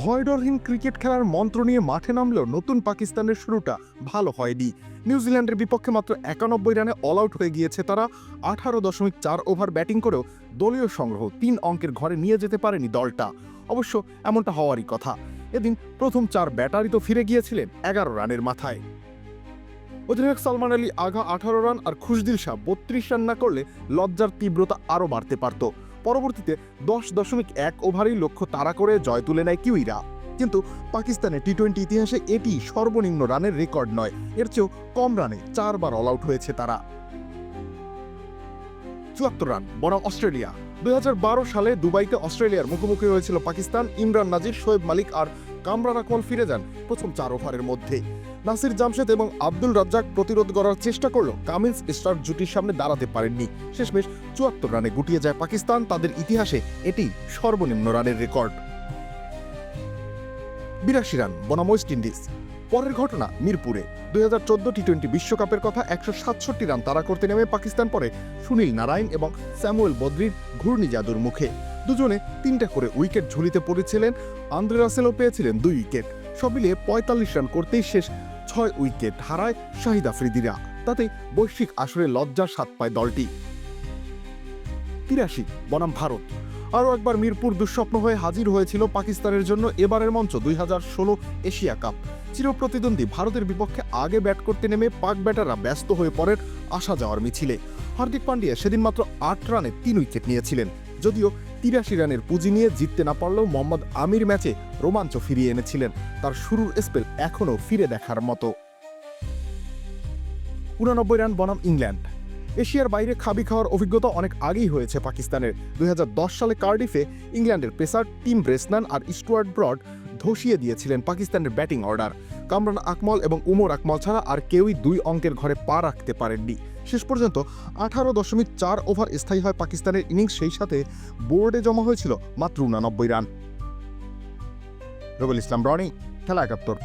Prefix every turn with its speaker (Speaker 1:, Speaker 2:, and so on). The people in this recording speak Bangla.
Speaker 1: ভয়ডরহীন ক্রিকেট খেলার মন্ত্র নিয়ে মাঠে নামলেও নতুন পাকিস্তানের শুরুটা ভালো হয়নি। নিউজিল্যান্ডের বিপক্ষে মাত্র একানব্বই রানে অল আউট হয়ে গিয়েছে তারা। আঠারো দশমিক চার ওভার ব্যাটিং করেও দলীয় সংগ্রহ তিন অঙ্কের ঘরে নিয়ে যেতে পারেনি দলটা। অবশ্য এমনটা হওয়ারই কথা। এদিন প্রথম চার ব্যাটারই তো ফিরে গিয়েছিলেন এগারো রানের মাথায়। অধিনায়ক সালমান আলী আগা আঠারো রান আর খুশদিল শাহ বত্রিশ রান না করলে লজ্জার তীব্রতা আরও বাড়তে পারত। পরবর্তীতে দশ দশমিক এক ওভারেই লক্ষ্য তাড়া করে জয় তুলে নেয় কিউইরা। কিন্তু পাকিস্তানের টি টোয়েন্টি ইতিহাসে এটি সর্বনিম্ন রানের রেকর্ড নয়, এর চেয়েও কম রানে চারবার অল আউট হয়েছে তারা। চুয়াত্তর রান, বনাম অস্ট্রেলিয়া। দুই হাজার বারো সালে দুবাইতে অস্ট্রেলিয়ার মুখোমুখি হয়েছিল পাকিস্তান, ইমরান নাজির, শোয়েব মালিক আর কামরান আকমল ফিরে যান প্রথম চার ওভারের মধ্যে। নাসির জামশেদ এবং আব্দুল রাজ্জাক প্রতিরোধ করার চেষ্টা করল কামিন্স স্টার জুটির সামনে দাঁড়াতে পারেননি। শেষমেশ চুয়াত্তর রানে গুটিয়ে যায় পাকিস্তান, তাদের ইতিহাসে এটি সর্বনিম্ন রানের রেকর্ড। বিরাশি রান, বনাম ওয়েস্ট ইন্ডিজ। পরের ঘটনা মিরপুরে। দুই হাজার চোদ্দ টি টোয়েন্টি বিশ্বকাপের কথা একশো সাতষট্টি রান তারা করতে নেমে পাকিস্তান পরে সুনীল নারায়ণ এবং স্যামুয়েল বদ্রির ঘূর্ণি জাদুর মুখে। দুজনে তিনটা করে উইকেট ঝুলিতে পড়েছিলেন। আন্দ্রে রাসেলও পেয়েছিলেন দুই উইকেট। সব মিলিয়ে পঁয়তাল্লিশ রান করতেই শেষ ছয় উইকেট হারায় শাহিদ আফ্রিদিরা। তাতে বৈশ্বিক আসরে লজ্জার স্বাদ পায় দলটি। তিরাশি, বনাম ভারত। আরও একবার মিরপুর দুঃস্বপ্ন হয়ে হাজির হয়েছিল পাকিস্তানের জন্য এবারের মঞ্চ দুই হাজার ষোলো এশিয়া কাপ। চিরপ্রতিদ্বন্দ্বী ভারতের বিপক্ষে আগে ব্যাট করতে নেমে পাক ব্যাটাররা ব্যস্ত হয়ে পড়েন আসা যাওয়ার মিছিলে। হার্দিক পান্ডিয়া সেদিন মাত্র আট রানে তিন উইকেট নিয়েছিলেন। যদিও তিরাশি রানের পুঁজি নিয়ে জিততে না পারলেও মোহাম্মদ আমির ম্যাচে রোমাঞ্চ ফিরিয়ে এনেছিলেন। তার শুরুর স্পেল এখনও ফিরে দেখার মতো। উনানব্বই রান বনাম ইংল্যান্ড। এশিয়ার বাইরে খাবি খাওয়ার অভিজ্ঞতা অনেক আগেই হয়েছে পাকিস্তানের। দুই হাজার দশ সালে কার্ডিফে ইংল্যান্ডের পেসার টিম ব্রেসনান আর স্টুয়ার্ট ব্রড ধসিয়ে দিয়েছিলেন পাকিস্তানের ব্যাটিং অর্ডার। কামরান আকমল এবং উমর আকমল ছাড়া আর কেউই দুই অঙ্কের ঘরে পা রাখতে পারেননি। শেষ পর্যন্ত আঠারো দশমিক চার ওভার স্থায়ী হয় পাকিস্তানের ইনিংস, সেই সাথে বোর্ডে জমা হয়েছিল মাত্র উনানব্বই রান। রবিল ইসলাম, রনি, খেলা একাত্তর।